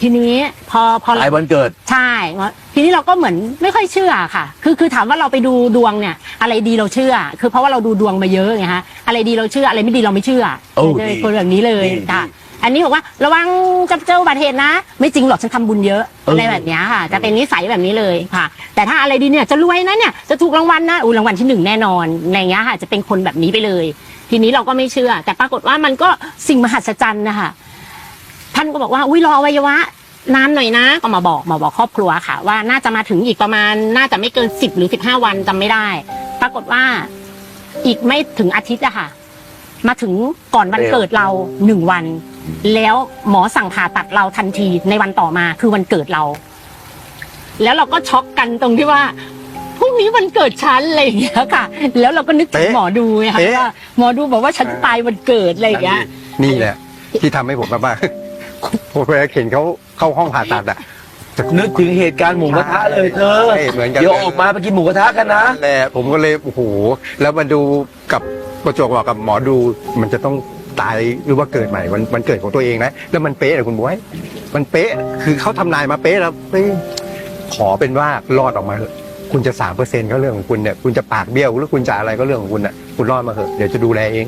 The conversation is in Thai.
ทีนี้พอพอตายวันเกิด ใช่ทีนี้เราก็เหมือนไม่ค่อยเชื่อค่ะ คือคือถามว่าเราไปดูดวงเนี่ย อะไรดีเราเชื่อ คือเพราะว่าเราดูดวงมาเยอะไงฮะอะไรดีเราเชื่ออะไรไม่ดีเราไม่เชื่อโอ้เลยดีคนแบบนี้เลยดีค่ะ ดีอันนี้บอกว่าระวังจะเจออุบัติเหตุนะ ไม่จริงหรอกฉันทำบุญเยอะเอออ อะไรแบบเนี้ยค่ะ จะเป็นนิสัยแบบนี้เลยค่ะ แต่ถ้าอะไรดีเนี่ยจะรวยนะเนี่ยจะถูกรางวัลนะอุ้รางวัลที่หนึ่งแน่นอนในเงี้ยค่ะ จะเป็นคนแบบนี้ไปเลย ทีนี้เราก็ไม่เชื่อ แต่ปรากฏว่ามันก็สิ่งมหัศจรรย์นะคะ ท่านก็บอกว่าอุ้ยรออวัยวะนานหน่อยนะ ก็มาบอกมาบอกครอบครัวค่ะ ว่าน่าจะมาถึงอีกประมาณน่าจะไม่เกินสิบหรือสิบห้าวันจำไม่ได้ ปรากฏว่าอีกไม่ถึงอาทิตย์อะค่ะ มาถึงก่อนวันเร็วเกิดเราหนึ่งวัน แล้วหมอสั่งผ่าตัดเราทันทีในวันต่อมาคือวันเกิดเรา แล้วเราก็ช็อกกันตรงที่ว่าพรุ่งนี้วันเกิดฉันอะไรอย่างเงี้ยค่ะ แล้วเราก็นึกถึงเป๊ะหมอดูไงค่ะเป๊ะว่าหมอดูบอกว่าฉันตายวันเกิดอะไรอย่างเงี้ยนี่แหละ ที่ทำให้ผมแบบว่า ผมเวลาเห็นเขาเข้าห้องผ่าตัดอะจะนึกถึงเหตุการณ์หมูกระทะเลยเธอใช่เหมือนกัน เดี๋ยวออกมาไปกินหมูกระทะกันนะนั่นแหละผมก็เลยโอ้โหแล้วมาดูกับประจวบบอกกับหมอดูมันจะต้องตายหรือว่าเกิดใหม่วันวันเกิดของตัวเองนะแล้วมันเป๊ะเลยคุณบวยมันเป๊ะคือเขาทำนายมาเป๊ะแล้วเฮ้ยขอเป็นว่ารอดออกมาเถอะคุณจะสามเปอร์เซ็นก็เรื่องของคุณเนี่ยคุณจะปากเบี้ยวหรือคุณจะอะไรก็เรื่องของคุณน่ะคุณรอดมาเถอะเดี๋ยวจะดูแลเอง